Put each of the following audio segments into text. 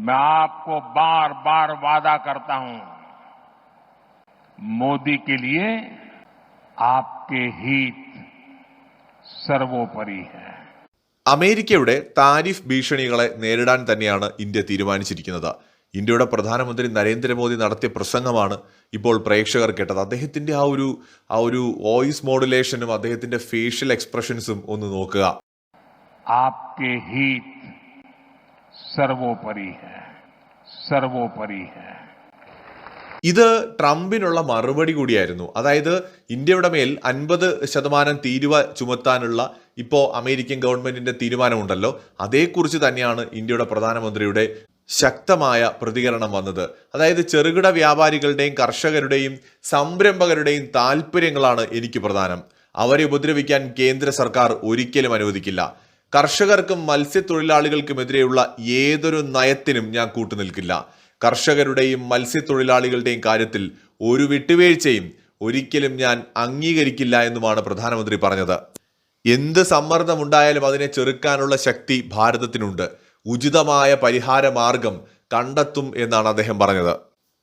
मैं आपको बार बार वादा करता हूं मोदी के लिए आपके हित सर्वोपरि है അമേരിക്കയുടെ താരിഫ് ഭീഷണികളെ നേരിടാൻ തന്നെയാണ് ഇന്ത്യ തീരുമാനിച്ചിരിക്കുന്നത് ഇന്ത്യയുടെ പ്രധാനമന്ത്രി നരേന്ദ്രമോദി നടത്തിയ പ്രസംഗമാണ് ഇപ്പോൾ പ്രേക്ഷകർ കേട്ടത് അദ്ദേഹത്തിന്റെ ആ ഒരു ആ ഒരു വോയിസ് മോഡുലേഷനും അദ്ദേഹത്തിന്റെ ഫേഷ്യൽ എക്സ്പ്രഷൻസും ഒന്ന് നോക്കുക आपके हित സർവോപരി സർവോപരി ഇത് ട്രംപിനുള്ള മറുപടി കൂടിയായിരുന്നു. അതായത് ഇന്ത്യയുടെ മേൽ അൻപത് ശതമാനം തീരുവ ചുമത്താനുള്ള ഇപ്പോൾ അമേരിക്കൻ ഗവൺമെന്റിന്റെ തീരുമാനമുണ്ടല്ലോ. അതേക്കുറിച്ച് തന്നെയാണ് ഇന്ത്യയുടെ പ്രധാനമന്ത്രിയുടെ ശക്തമായ പ്രതികരണം വന്നത്. അതായത് ചെറുകിട വ്യാപാരികളുടെയും കർഷകരുടെയും സംരംഭകരുടെയും താല്പര്യങ്ങളാണ് എനിക്ക് പ്രധാനം. അവരെ ഉപദ്രവിക്കാൻ കേന്ദ്ര സർക്കാർ ഒരിക്കലും അനുവദിക്കില്ല. കർഷകർക്കും മത്സ്യത്തൊഴിലാളികൾക്കുമെതിരെയുള്ള ഏതൊരു നയത്തിനും ഞാൻ കൂട്ടുനിൽക്കില്ല. കർഷകരുടെയും മത്സ്യത്തൊഴിലാളികളുടെയും കാര്യത്തിൽ ഒരു വിട്ടുവീഴ്ചയും ഒരിക്കലും ഞാൻ അംഗീകരിക്കില്ല എന്നുമാണ് പ്രധാനമന്ത്രി പറഞ്ഞത്. എന്ത് സമ്മർദ്ദമുണ്ടായാലും അതിനെ ചെറുക്കാനുള്ള ശക്തി ഭാരതത്തിനുണ്ട്. ഉചിതമായ പരിഹാര മാർഗം കണ്ടെത്തും എന്നാണ് അദ്ദേഹം പറഞ്ഞത്.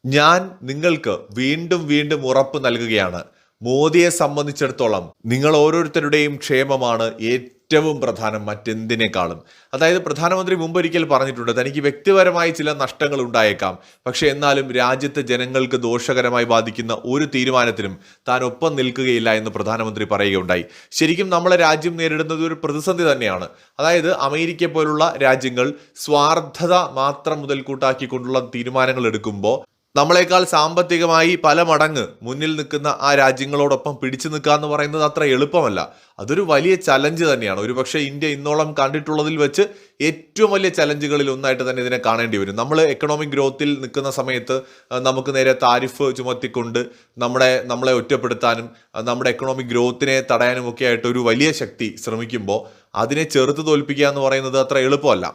ഞാൻ നിങ്ങൾക്ക് വീണ്ടും വീണ്ടും ഉറപ്പ് നൽകുകയാണ്. മോദിയെ സംബന്ധിച്ചിടത്തോളം നിങ്ങൾ ഓരോരുത്തരുടെയും ക്ഷേമമാണ് ഏറ്റവും പ്രധാനം മറ്റെന്തിനേക്കാളും. അതായത് പ്രധാനമന്ത്രി മുമ്പൊരിക്കൽ പറഞ്ഞിട്ടുണ്ട് തനിക്ക് വ്യക്തിപരമായി ചില നഷ്ടങ്ങൾ ഉണ്ടായേക്കാം. പക്ഷെ എന്നാലും രാജ്യത്തെ ജനങ്ങൾക്ക് ദോഷകരമായി ബാധിക്കുന്ന ഒരു തീരുമാനത്തിനും താൻ ഒപ്പം നിൽക്കുകയില്ല എന്ന് പ്രധാനമന്ത്രി പറയുകയുണ്ടായി. ശരിക്കും നമ്മളെ രാജ്യം നേരിടുന്നത് ഒരു പ്രതിസന്ധി തന്നെയാണ്. അതായത് അമേരിക്ക പോലുള്ള രാജ്യങ്ങൾ സ്വാർത്ഥത മാത്രം മുതൽ കൂട്ടാക്കിക്കൊണ്ടുള്ള തീരുമാനങ്ങൾ എടുക്കുമ്പോൾ നമ്മളെക്കാൾ സാമ്പത്തികമായി പല മടങ്ങ് മുന്നിൽ നിൽക്കുന്ന ആ രാജ്യങ്ങളോടൊപ്പം പിടിച്ചു നിൽക്കുക എന്ന് പറയുന്നത് അത്ര എളുപ്പമല്ല. അതൊരു വലിയ ചലഞ്ച് തന്നെയാണ്. ഒരുപക്ഷെ ഇന്ത്യ ഇന്നോളം കണ്ടിട്ടുള്ളതിൽ വെച്ച് ഏറ്റവും വലിയ ചലഞ്ചുകളിൽ ഒന്നായിട്ട് തന്നെ ഇതിനെ കാണേണ്ടി വരും. നമ്മൾ എക്കണോമിക് ഗ്രോത്തിൽ നിൽക്കുന്ന സമയത്ത് നമുക്ക് നേരെ താരിഫ് ചുമത്തിക്കൊണ്ട് നമ്മുടെ നമ്മളെ ഒറ്റപ്പെടുത്താനും നമ്മുടെ എക്കണോമിക് ഗ്രോത്തിനെ തടയാനും ഒക്കെ ആയിട്ട് ഒരു വലിയ ശക്തി ശ്രമിക്കുമ്പോൾ അതിനെ ചെറുത്ത് തോൽപ്പിക്കുക എന്ന് പറയുന്നത് അത്ര എളുപ്പമല്ല.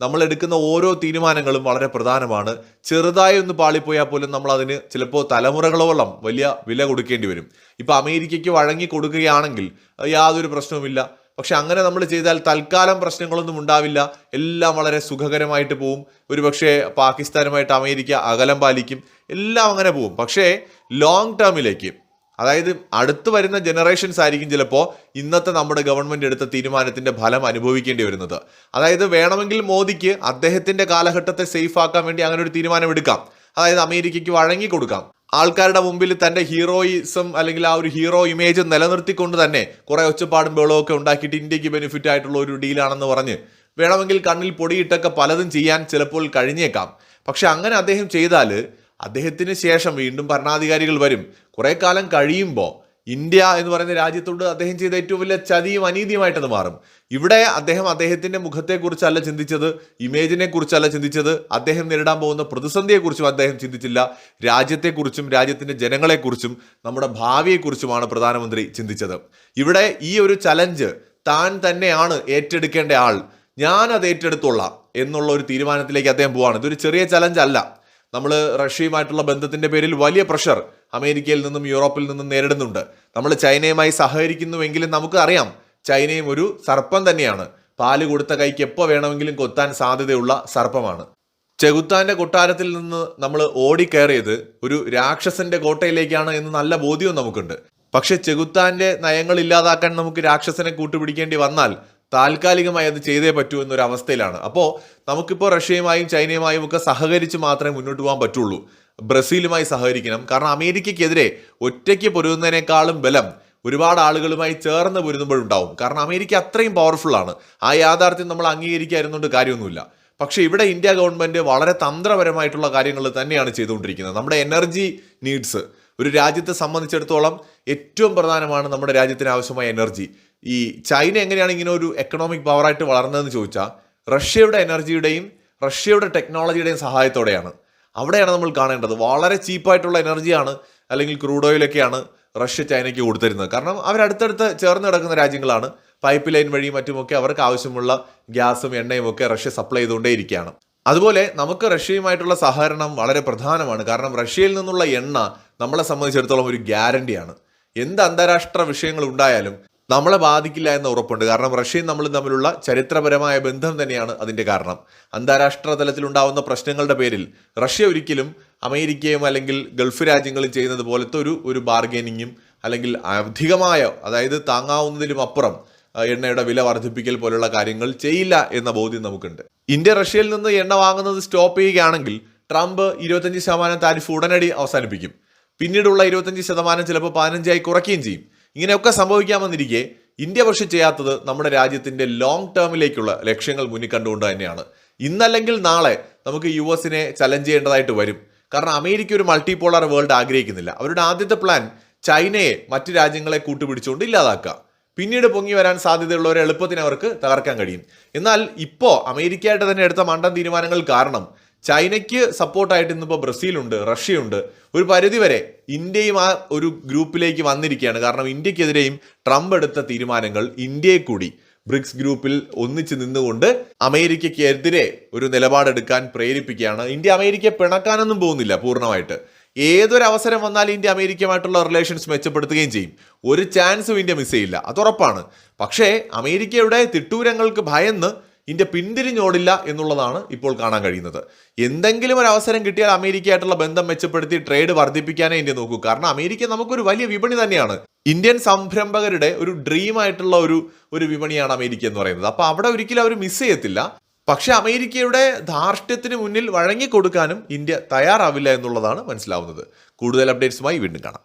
നമ്മൾ എടുക്കുന്ന ഓരോ തീരുമാനങ്ങളും വളരെ പ്രധാനമാണ്. ചെറുതായി ഒന്ന് പാളിപ്പോയാൽ പോലും നമ്മൾ അതിന് ചിലപ്പോൾ തലമുറകളോളം വലിയ വില കൊടുക്കേണ്ടി വരും. ഇപ്പോൾ അമേരിക്കയ്ക്ക് വഴങ്ങി കൊടുക്കുകയാണെങ്കിൽ യാതൊരു പ്രശ്നവുമില്ല. പക്ഷെ അങ്ങനെ നമ്മൾ ചെയ്താൽ തൽക്കാലം പ്രശ്നങ്ങളൊന്നും ഉണ്ടാവില്ല. എല്ലാം വളരെ സുഖകരമായിട്ട് പോവും. ഒരുപക്ഷെ പാകിസ്ഥാനുമായിട്ട് അമേരിക്ക അകലം പാലിക്കും. എല്ലാം അങ്ങനെ പോവും. പക്ഷേ ലോങ് ടേമിലേക്ക് അതായത് അടുത്തു വരുന്ന ജനറേഷൻസ് ആയിരിക്കും ചിലപ്പോൾ ഇന്നത്തെ നമ്മുടെ ഗവൺമെന്റ് എടുത്ത തീരുമാനത്തിന്റെ ഫലം അനുഭവിക്കേണ്ടി വരുന്നത്. അതായത് വേണമെങ്കിൽ മോദിക്ക് അദ്ദേഹത്തിന്റെ കാലഘട്ടത്തെ സേഫ് ആക്കാൻ വേണ്ടി അങ്ങനെ ഒരു തീരുമാനം എടുക്കാം. അതായത് അമേരിക്കയ്ക്ക് വഴങ്ങി കൊടുക്കാം. ആൾക്കാരുടെ മുമ്പിൽ തന്റെ ഹീറോയിസം അല്ലെങ്കിൽ ആ ഒരു ഹീറോ ഇമേജ് നിലനിർത്തിക്കൊണ്ട് തന്നെ കുറേ ഒച്ചപ്പാടും ബഹളമൊക്കെ ഉണ്ടാക്കിയിട്ട് ഇന്ത്യയ്ക്ക് ബെനിഫിറ്റ് ആയിട്ടുള്ള ഒരു ഡീലാണെന്ന് പറഞ്ഞ് വേണമെങ്കിൽ കണ്ണിൽ പൊടിയിട്ടൊക്കെ പലതും ചെയ്യാൻ ചിലപ്പോൾ കഴിഞ്ഞേക്കാം. പക്ഷെ അങ്ങനെ അദ്ദേഹം ചെയ്താൽ അദ്ദേഹത്തിന് ശേഷം വീണ്ടും ഭരണാധികാരികൾ വരും. കുറെ കാലം കഴിയുമ്പോൾ ഇന്ത്യ എന്ന് പറയുന്ന രാജ്യത്തോട് അദ്ദേഹം ചെയ്ത ഏറ്റവും വലിയ ചതിയും അനീതിയുമായിട്ടത് മാറും. ഇവിടെ അദ്ദേഹം അദ്ദേഹത്തിന്റെ മുഖത്തെക്കുറിച്ചല്ല ചിന്തിച്ചത് ഇമേജിനെ കുറിച്ചല്ല ചിന്തിച്ചത് അദ്ദേഹം നേരിടാൻ പോകുന്ന പ്രതിസന്ധിയെക്കുറിച്ചും അദ്ദേഹം ചിന്തിച്ചില്ല. രാജ്യത്തെക്കുറിച്ചും രാജ്യത്തിന്റെ ജനങ്ങളെക്കുറിച്ചും നമ്മുടെ ഭാവിയെക്കുറിച്ചുമാണ് പ്രധാനമന്ത്രി ചിന്തിച്ചത്. ഇവിടെ ഈ ഒരു ചലഞ്ച് താൻ തന്നെയാണ് ഏറ്റെടുക്കേണ്ട ആൾ. ഞാൻ അത് ഏറ്റെടുത്തോളാം എന്നുള്ള ഒരു തീരുമാനത്തിലേക്ക് അദ്ദേഹം പോവാണ്. ഇതൊരു ചെറിയ ചലഞ്ച് അല്ല. നമ്മൾ റഷ്യയുമായിട്ടുള്ള ബന്ധത്തിന്റെ പേരിൽ വലിയ പ്രഷർ അമേരിക്കയിൽ നിന്നും യൂറോപ്പിൽ നിന്നും നേരിടുന്നുണ്ട്. നമ്മൾ ചൈനയുമായി സഹകരിക്കുന്നുവെങ്കിലും നമുക്ക് അറിയാം ചൈനയും ഒരു സർപ്പം തന്നെയാണ്. പാൽ കൊടുത്ത കൈക്ക് എപ്പോൾ വേണമെങ്കിലും കൊത്താൻ സാധ്യതയുള്ള സർപ്പമാണ്. ചെകുത്താന്റെ കൊട്ടാരത്തിൽ നിന്ന് നമ്മൾ ഓടിക്കയറിയത് ഒരു രാക്ഷസന്റെ കോട്ടയിലേക്കാണ് എന്ന് നല്ല ബോധ്യവും നമുക്കുണ്ട്. പക്ഷെ ചെകുത്താന്റെ നയങ്ങൾ ഇല്ലാതാക്കാൻ നമുക്ക് രാക്ഷസനെ കൂട്ടുപിടിക്കേണ്ടി വന്നാൽ താൽക്കാലികമായി അത് ചെയ്തേ പറ്റൂ എന്നൊരു അവസ്ഥയിലാണ്. അപ്പോൾ നമുക്കിപ്പോൾ റഷ്യയുമായും ചൈനയുമായും ഒക്കെ സഹകരിച്ച് മാത്രമേ മുന്നോട്ട് പോകാൻ പറ്റുള്ളൂ. ബ്രസീലുമായി സഹകരിക്കണം. കാരണം അമേരിക്കയ്ക്കെതിരെ ഒറ്റയ്ക്ക് പൊരുതുന്നതിനേക്കാളും ബലം ഒരുപാട് ആളുകളുമായി ചേർന്ന് പൊരുതുമ്പോഴുണ്ടാവും. കാരണം അമേരിക്ക അത്രയും പവർഫുൾ ആണ്. ആ യാഥാർത്ഥ്യം നമ്മൾ അംഗീകരിക്കാതിരുന്നുകൊണ്ട് കാര്യമൊന്നുമില്ല. പക്ഷേ ഇവിടെ ഇന്ത്യ ഗവൺമെന്റ് വളരെ തന്ത്രപരമായിട്ടുള്ള കാര്യങ്ങൾ തന്നെയാണ് ചെയ്തുകൊണ്ടിരിക്കുന്നത്. നമ്മുടെ എനർജി നീഡ്സ് ഒരു രാജ്യത്തെ സംബന്ധിച്ചിടത്തോളം ഏറ്റവും പ്രധാനമാണ് നമ്മുടെ രാജ്യത്തിന് ആവശ്യമായ എനർജി ഈ ചൈന എങ്ങനെയാണ് ഇങ്ങനെ ഒരു എക്കണോമിക് പവറായിട്ട് വളർന്നതെന്ന് ചോദിച്ചാൽ റഷ്യയുടെ എനർജിയുടെയും റഷ്യയുടെ ടെക്നോളജിയുടെയും സഹായത്തോടെയാണ്. അവിടെയാണ് നമ്മൾ കാണേണ്ടത്. വളരെ ചീപ്പായിട്ടുള്ള എനർജിയാണ് അല്ലെങ്കിൽ ക്രൂഡ് ഓയിലൊക്കെയാണ് റഷ്യ ചൈനയ്ക്ക് കൊടുത്തിരുന്നത്. കാരണം അവരടുത്തടുത്ത് ചേർന്ന് കിടക്കുന്ന രാജ്യങ്ങളാണ്. പൈപ്പ് ലൈൻ വഴിയും മറ്റുമൊക്കെ അവർക്ക് ആവശ്യമുള്ള ഗ്യാസും എണ്ണയും ഒക്കെ റഷ്യ സപ്ലൈ ചെയ്തുകൊണ്ടേ ഇരിക്കുകയാണ്. അതുപോലെ നമുക്ക് റഷ്യയുമായിട്ടുള്ള സഹകരണം വളരെ പ്രധാനമാണ്. കാരണം റഷ്യയിൽ നിന്നുള്ള എണ്ണ നമ്മളെ സംബന്ധിച്ചിടത്തോളം ഒരു ഗ്യാരണ്ടിയാണ് എന്ത് അന്താരാഷ്ട്ര വിഷയങ്ങൾ ഉണ്ടായാലും നമ്മളെ ബാധിക്കില്ല എന്ന ഉറപ്പുണ്ട്. കാരണം റഷ്യയും നമ്മളും തമ്മിലുള്ള ചരിത്രപരമായ ബന്ധം തന്നെയാണ് അതിന്റെ കാരണം. അന്താരാഷ്ട്ര തലത്തിലുണ്ടാവുന്ന പ്രശ്നങ്ങളുടെ പേരിൽ റഷ്യ ഒരിക്കലും അമേരിക്കയും അല്ലെങ്കിൽ ഗൾഫ് രാജ്യങ്ങളും ചെയ്യുന്നത് പോലത്തെ ഒരു ഒരു ബാർഗൈനിങ്ങും അല്ലെങ്കിൽ അധികമായ അതായത് താങ്ങാവുന്നതിലും അപ്പുറം എണ്ണയുടെ വില വർദ്ധിപ്പിക്കൽ പോലുള്ള കാര്യങ്ങൾ ചെയ്യില്ല എന്ന ബോധ്യം നമുക്കുണ്ട്. ഇന്ത്യ റഷ്യയിൽ നിന്ന് എണ്ണ വാങ്ങുന്നത് സ്റ്റോപ്പ് ചെയ്യുകയാണെങ്കിൽ ട്രംപ് ഇരുപത്തഞ്ച് ശതമാനം താരിഫ് ഉടനടി അവസാനിപ്പിക്കും. പിന്നീടുള്ള ഇരുപത്തഞ്ച് ശതമാനം ചിലപ്പോൾ പതിനഞ്ചായി കുറയ്ക്കുകയും ചെയ്യും. ഇങ്ങനെയൊക്കെ സംഭവിക്കാമെന്നിരിക്കെ ഇന്ത്യ പക്ഷെ ചെയ്യാത്തത് നമ്മുടെ രാജ്യത്തിന്റെ ലോങ് ടേമിലേക്കുള്ള ലക്ഷ്യങ്ങൾ മുന്നിൽ കണ്ടുകൊണ്ട് തന്നെയാണ്. ഇന്നല്ലെങ്കിൽ നാളെ നമുക്ക് യു എസിനെ ചലഞ്ച് ചെയ്യേണ്ടതായിട്ട് വരും. കാരണം അമേരിക്ക ഒരു മൾട്ടിപോളർ വേൾഡ് ആഗ്രഹിക്കുന്നില്ല. അവരുടെ ആദ്യത്തെ പ്ലാൻ ചൈനയെ മറ്റ് രാജ്യങ്ങളെ കൂട്ടുപിടിച്ചുകൊണ്ട് ഇല്ലാതാക്കുക. പിന്നീട് പൊങ്ങി വരാൻ സാധ്യതയുള്ളവരെ എളുപ്പത്തിന് അവർക്ക് തകർക്കാൻ കഴിയും. എന്നാൽ ഇപ്പോൾ അമേരിക്കയായിട്ട് തന്നെ എടുത്ത മണ്ടൻ തീരുമാനങ്ങൾ കാരണം ചൈനയ്ക്ക് സപ്പോർട്ടായിട്ട് ഇന്നിപ്പോൾ ബ്രസീലുണ്ട് റഷ്യയുണ്ട്. ഒരു പരിധിവരെ ഇന്ത്യയും ആ ഒരു ഗ്രൂപ്പിലേക്ക് വന്നിരിക്കുകയാണ്. കാരണം ഇന്ത്യക്കെതിരെയും ട്രംപ് എടുത്ത തീരുമാനങ്ങൾ ഇന്ത്യയെ കൂടി ബ്രിക്സ് ഗ്രൂപ്പിൽ ഒന്നിച്ച് നിന്നുകൊണ്ട് അമേരിക്കയ്ക്കെതിരെ ഒരു നിലപാടെടുക്കാൻ പ്രേരിപ്പിക്കുകയാണ്. ഇന്ത്യ അമേരിക്കയെ പിണക്കാനൊന്നും പോകുന്നില്ല പൂർണമായിട്ട്. ഏതൊരു അവസരം വന്നാലും ഇന്ത്യ അമേരിക്കയുമായിട്ടുള്ള റിലേഷൻസ് മെച്ചപ്പെടുത്തുകയും ചെയ്യും. ഒരു ചാൻസും ഇന്ത്യ മിസ് ചെയ്യില്ല. അത് ഉറപ്പാണ്. പക്ഷേ അമേരിക്കയുടെ തിട്ടൂരങ്ങൾക്ക് ഭയന്ന് ഇന്ത്യ പിന്തിരിഞ്ഞോടില്ല എന്നുള്ളതാണ് ഇപ്പോൾ കാണാൻ കഴിയുന്നത്. എന്തെങ്കിലും ഒരു അവസരം കിട്ടിയാൽ അമേരിക്കയായിട്ടുള്ള ബന്ധം മെച്ചപ്പെടുത്തി ട്രേഡ് വർദ്ധിപ്പിക്കാനേ ഇന്ത്യ നോക്കൂ. കാരണം അമേരിക്ക നമുക്കൊരു വലിയ വിപണി തന്നെയാണ്. ഇന്ത്യൻ സംരംഭകരുടെ ഒരു ഡ്രീം ആയിട്ടുള്ള ഒരു ഒരു വിപണിയാണ് അമേരിക്ക എന്ന് പറയുന്നത്. അപ്പോൾ അവിടെ ഒരിക്കലും അവർ മിസ് ചെയ്യത്തില്ല. പക്ഷേ അമേരിക്കയുടെ ധാർഷ്ട്യത്തിന് മുന്നിൽ വഴങ്ങിക്കൊടുക്കാനും ഇന്ത്യ തയ്യാറാവില്ല എന്നുള്ളതാണ് മനസ്സിലാവുന്നത്. കൂടുതൽ അപ്ഡേറ്റ്സുമായി വീണ്ടും കാണാം.